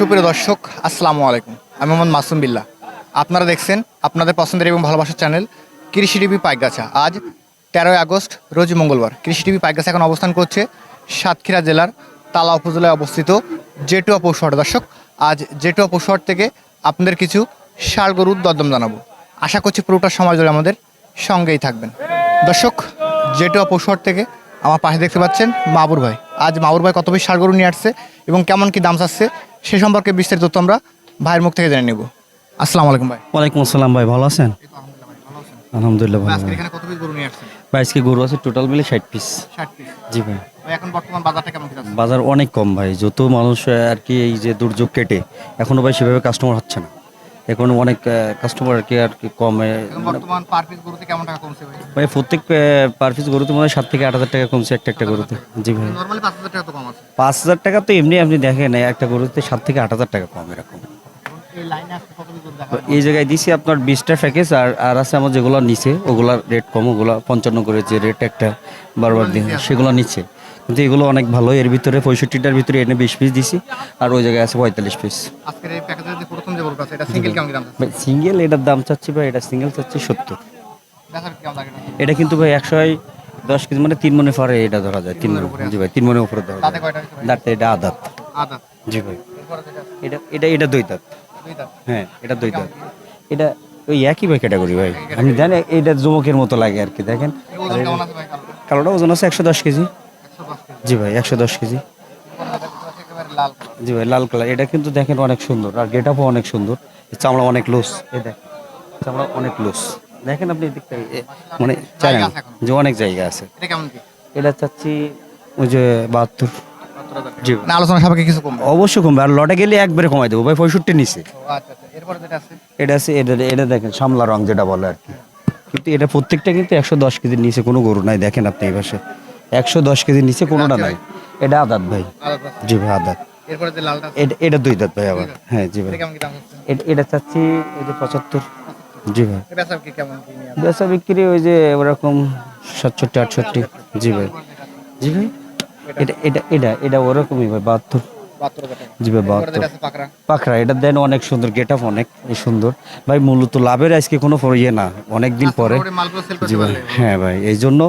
সুপ্রিয় দর্শক, আসসালামু আলাইকুম। আমি মোহাম্মদ মাসুম বিল্লাহ। আপনারা দেখছেন আপনাদের পছন্দের এবং ভালোবাসার চ্যানেল কৃষি টিভি পাইকগাছা। আজ তেরোই আগস্ট, রোজ মঙ্গলবার। কৃষি টিভি পাইকগাছা এখন অবস্থান করছে সাতক্ষীরা জেলার তালা উপজেলায় অবস্থিত জেটুয়া পৌষহাট দর্শক, আজ জেটুয়া পৌষহাট থেকে আপনাদের কিছু ষাড় গরুর দরদম জানাব। আশা করছি পুরোটা সময় ধরে আমাদের সঙ্গেই থাকবেন। দর্শক, জেটুয়া পৌষহাট থেকে আমার পাশে দেখতে পাচ্ছেন মাবুর ভাই। আজ মাবুর ভাই কত বেশি ষাড় গরু নিয়ে আসছে এবং কেমন কি দাম চাচ্ছে সে সম্পর্কে বিস্তারিত তথ্য আমরা ভাইয়ের মুখ থেকে জেনে নেব। আসসালামু আলাইকুম ভাই। ওয়ালাইকুম আসসালাম ভাই ভালো আছেন? আলহামদুলিল্লাহ ভাই। এখানে কত পিস গরু নিয়ে আসছেন? ভাই আজকে গরু আছে টোটাল মিলে ষাট পিস ষাট পিস জি ভাই। এখন বর্তমান বাজারটা কেমন বাজার অনেক কম ভাই যত মানুষ আর কি এই যে দুর্যোগ কেটে এখনও ভাই সেভাবে কাস্টমার হচ্ছে না। এখন অনেক কাস্টমার আর কি আর কি কমে? বর্তমান পার পিস গরুতে কেমন টাকা কমছে ভাই? ভাই প্রত্যেক পার পিস গরুতে মনে হয় সাত থেকে আট হাজার টাকা কমছে একটা একটা গরুতে। জি ভাই। নর্মালি পাঁচ হাজার টাকা তো কম আছে। পাঁচ হাজার টাকা তো এমনি আপনি দেখেন একটা গরুতে সাত থেকে আট হাজার টাকা কম এরকম। এই জায়গায় দিছি আপনার বিশটা প্যাকেজ আর আর আছে আমার যেগুলো নিচে ওগুলার রেট কম ওগুলো পঞ্চান্ন করে যে রেট একটা বারবার দিন সেগুলো নিচে। কিন্তু এগুলো অনেক ভালো। এর ভিতরে পঁয়ষট্টিটার ভিতরে এনে বিশ পিস দিছি আর ওই জায়গায় আছে পঁয়তাল্লিশ পিস সিঙ্গেল এটার দাম চাচ্ছি ভাই এটা সিঙ্গেল চাচ্ছি সত্তর। এটা? কিন্তু ভাই একশো দশ কেজি মানে তিন মনে পরে এটা ধরা যায় তিন মনে জি ভাই তিন মনের উপরে ধরা যায়। দাঁতটা এটা আদাত আদা জি ভাই। এটা এটা এটা দুই দাঁত। হ্যাঁ এটা দুই দাঁত। এটা ওই একই ভাই ক্যাটাগরি ভাই। আপনি জানেন এটা জমকের মতো লাগে আর কি দেখেন? কালোটা ওজন আছে একশো দশ কেজি। জি ভাই একশো দশ কেজি। জি ভাই লাল কালার। এটা কিন্তু দেখেন অনেক সুন্দর আর গেট আপও অনেক সুন্দর। চামড়া অনেক লুজ দেখ চামড়া অনেক লুজ দেখেন আপনি মানে চাই না যে অনেক জায়গা আছে। এটা চাচ্ছি ওই যে বাহাত্তর। জি না আলোচনা সাপেক্ষে কিছু কম অবশ্যই কমবে আর লটে গেলে একবারে কমাই দেবো। ভাই পঁয়ষট্টি নিচে আচ্ছা আচ্ছা। এটা আছে এটা এটা দেখেন সামলা রং যেটা বলে আর কি। কিন্তু এটা প্রত্যেকটা কিন্তু একশো দশ কেজির নিচে কোনো গরু নাই দেখেন আপনি এই পাশে। একশো দশ কেজির নিচে কোনোটা নাই। এটা আদাত ভাই। জি ভাই আদাত। এটা দুই দাঁত ভাই আবার। হ্যাঁ জি ভাই। এটা চাচ্ছি এই যে পঁচাত্তর। জি ভাই। বেচা বেচা বিক্রি ওই যে ওরকম সাতষট্টি আটষট্টি। জি ভাই। জি ভাই। এটা এটা এটা এটা ওরকমই ভাই বাহাত্তর। জি ভাই বাহাত্তর। পাকড়া। পাখরা এটা দেন অনেক সুন্দর গেট আপ অনেক সুন্দর। ভাই মূলত লাভের আজকে কোনো ইয়ে না অনেক দিন পরে। মালগুলো সেল জি ভাই। হ্যাঁ ভাই এই জন্য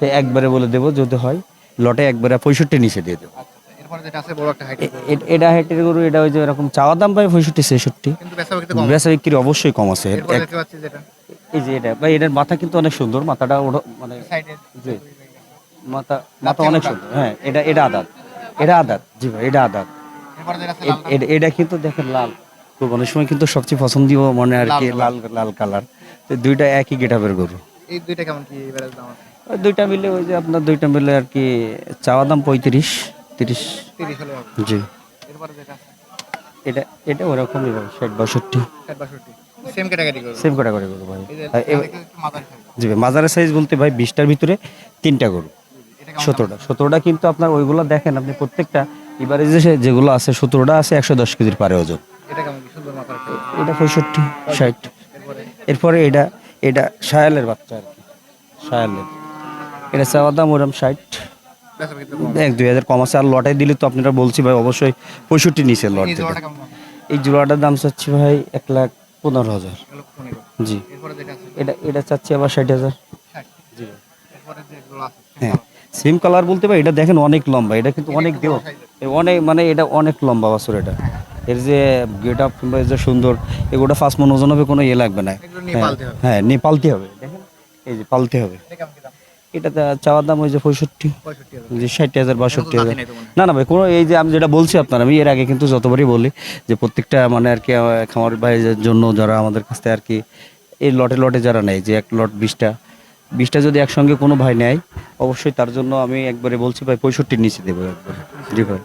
সে একবারে বলে দেবো যদি হয় লটে একবারে পঁয়ষট্টি নিচে দিয়ে দেবো। এটা হেঁটের গরু এটা ওই যে এরকম চাওয়া দাম ভাই পঁয়ষট্টি ছেষট্টি। কিন্তু বেচা বিক্রি অবশ্যই কম আছে। এই যে এটা ভাই এটার মাথা কিন্তু অনেক সুন্দর মাথাটা ওটা মানে মাথা মাথা অনেক সুন্দর। হ্যাঁ এটা এটা আদাত এটা আদাত জি ভাই এটা আদাত এটা কিন্তু দেখেন লাল। কোরবানির সময় কিন্তু সবচেয়ে পছন্দীয় মনে আর কি লাল লাল কালার। তো দুইটা একই গেটাপের গরু। এই দুইটা কেমন কি দাম আছে? ওই দুইটা মিলে ওই যে আপনার দুইটা মিলে আর কি চাওয়া দাম পঁয়ত্রিশ তিরিশ। 30 হলে হবে। জি। এটা এটা ওরকমই ভাই ষাট বাষট্টি। সেম ক্যাটাগরি গরু ভাই। জি ভাই মাজারের সাইজ বলতে ভাই বিশটার ভিতরে তিনটা গরু। সতেরোটা। সতেরোটা কিন্তু আপনার ওইগুলো দেখেন আপনি প্রত্যেকটা এবারে যে যেগুলো আছে সতেরোটা আছে একশো দশ কেজির পারে ওজন। এটা পঁয়ষট্টি ষাট। এরপরে? এরপরে এটা এটা সায়ালের বাচ্চা আর কি। সায়ালের এটা চাওয়ার দাম ওরম ষাট। এক দুই হাজার কম আছে। আর লটে দিলে তো আপনারা বলছি ভাই অবশ্যই পঁয়ষট্টি নিচে লট এই জোড়াটার দাম চাচ্ছি ভাই এক লাখ পনেরো হাজার। জি। এটা এটা চাচ্ছি আবার ষাট হাজার। জি। হ্যাঁ। সেম কালার বলতে ভাই এটা দেখেন অনেক লম্বা এটা কিন্তু অনেক দেহ অনেক মানে এটা অনেক লম্বা বাছর এটা। এর যে গেট আপ কিংবা যে সুন্দর এগুলো ফার্স্ট মন ওজন হবে কোনো ইয়ে লাগবে না। হবে। হ্যাঁ নিয়ে পালতে হবে। দেখেন এই যে পালতে হবে। এটা কেমন কি দাম এটা তা- চাওয়ার দাম ওই যে পঁয়ষট্টি যে ষাট হাজার বাষট্টি হাজার। না না ভাই কোনো এই যে আমি যেটা বলছি আপনার আমি এর আগে কিন্তু যতবারই বলি যে প্রত্যেকটা মানে আর কি খামার ভাইয়ের জন্য যারা আমাদের কাছ থেকে আর কি এই লটে লটে যারা নেয় যে এক লট বিশটা বিশটা যদি একসঙ্গে কোনো ভাই নেয় অবশ্যই তার জন্য আমি একবারে বলছি ভাই পঁয়ষট্টির নিচে দেবো একবার। জি ভাই।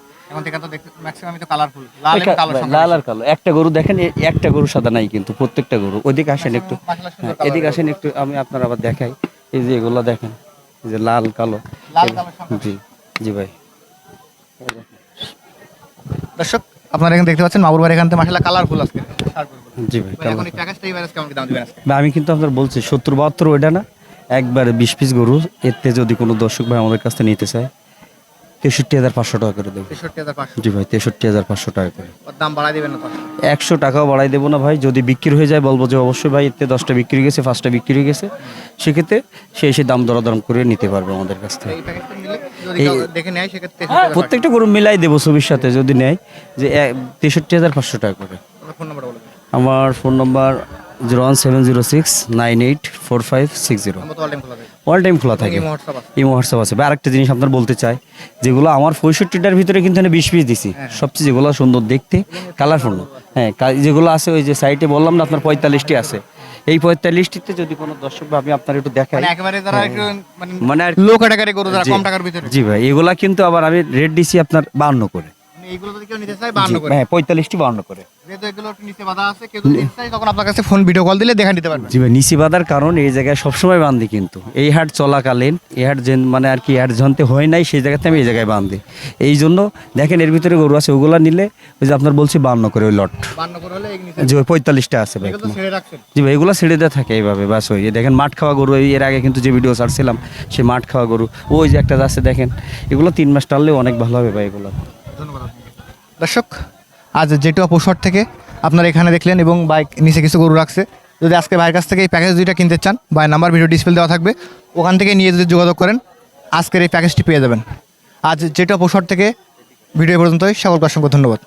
লাল আর কালো। একটা গরু দেখেন একটা গরু সাদা নাই কিন্তু প্রত্যেকটা গরু। ওইদিকে আসেন একটু। হ্যাঁ, এদিকে আসেন একটু আমি আপনার আবার দেখাই। এই যে এগুলো দেখেন। যে লাল কালো। জি জি ভাই। দর্শক আপনারা এখানে দেখতে পাচ্ছেন মাবুর বাড়ি এখান থেকে মাশাআল্লাহ কালারফুল আজকে। জি ভাই এখন এই প্যাকেজটা ভাই কেমন কি দাম দিবেন আজকে। ভাই আমি কিন্তু আপনার বলছি সত্তর বাহাত্তর ওইটা না একবারে বিশ পিস গরু এতে যদি কোনো দর্শক ভাই আমাদের কাছ থেকে নিতে চায় তেষট্টি হাজার পাঁচশো টাকা করে দেবো। তেষট্টি হাজার পাঁচশো। জি ভাই তেষট্টি হাজার পাঁচশো টাকা করে। দাম বাড়াই দেবেন না একশো টাকাও বাড়াই দেবো না ভাই যদি বিক্রি হয়ে যায় বলব যে অবশ্যই ভাই এতে দশটা বিক্রি হয়ে গেছে পাঁচটা বিক্রি হয়ে গেছে। সেক্ষেত্রে সে এসে দাম দরাদম করে নিতে পারবে আমাদের কাছ থেকে। হাজার প্রত্যেকটা গরু মিলাই দেবো ছবির সাথে যদি নেয়। যে তেষট্টি হাজার পাঁচশো টাকা করে। আমার phone number zero one seven zero six nine eight four five six zero all time খোলা থাকে। এই হোয়াটসঅ্যাপ আছে। বা আরেকটা জিনিস আপনার বলতে চাই যেগুলো আমার পঁয়ষট্টিটার ভিতরে কিন্তু আমি বিশ পিস দিছি। সবচেয়ে যেগুলো সুন্দর দেখতে কালারফুল হ্যাঁ যেগুলো আছে ওই যে সাইটে বললাম না আপনার পঁয়তাল্লিশটি আছে। এই পঁয়তাল্লিশটিতে যদি কোনো দর্শক বা আমি আপনার একটু দেখাই। মানে মানে মানে লো ক্যাটাগরি গরু জি। কম টাকার ভিতরে। জি ভাই এগুলা কিন্তু আবার আমি রেট দিছি আপনার বান্ন করে। মানে এইগুলো যদি কেউ নিতে চায় বান্ন করে। হ্যাঁ পঁয়তাল্লিশটি বান্ন করে। যেহেতু এগুলো একটু নিচে বাধা আছে কেউ যদি নিতে চায় তখন আপনার কাছে ফোন ভিডিও কল দিলে দেখা নিতে পারবেন। জি ভাই নিচি বাঁধার কারণ এই জায়গায় সবসময় বান্ধি কিন্তু। এই হাট চলাকালীন এই হাট যে মানে আর কি হাট হয় নাই সেই জায়গাতে আমি এই জায়গায় বান্ধি এই জন্য দেখেন এর ভিতরে গরু আছে ওগুলা নিলে ওই যে আপনার বলছি বান্ন করে ওই লট। করে হলে পঁয়তাল্লিশটা আছে ভাই জি ভাই এগুলো ছেড়ে দেওয়া থাকে এইভাবে বাস ওই। দেখেন মাঠ খাওয়া গরু এর আগে কিন্তু যে ভিডিও ছাড়ছিলাম সেই মাঠ খাওয়া গরু। ওই যে একটা আছে দেখেন। এগুলো তিন মাস টানলেও অনেক ভালো হবে ভাই এগুলো। ধন্যবাদ। দর্শক, আজ জেটুয়া পোশট থেকে আপনারা এখানে দেখলেন এবং বাইক নিচে কিছু গরু রাখছে। যদি আজকে ভাইয়ের কাছ থেকে এই প্যাকেজ দুইটা কিনতে চান বা নাম্বার ভিডিও ডিসপ্লে দেওয়া থাকবে। ওখান থেকে নিয়ে যদি যোগাযোগ করেন, আজকের এই প্যাকেজটি পেয়ে যাবেন। আজ জেটুয়া পোশট থেকে ভিডিও পর্যন্তই। সকলকে অসংখ্য ধন্যবাদ।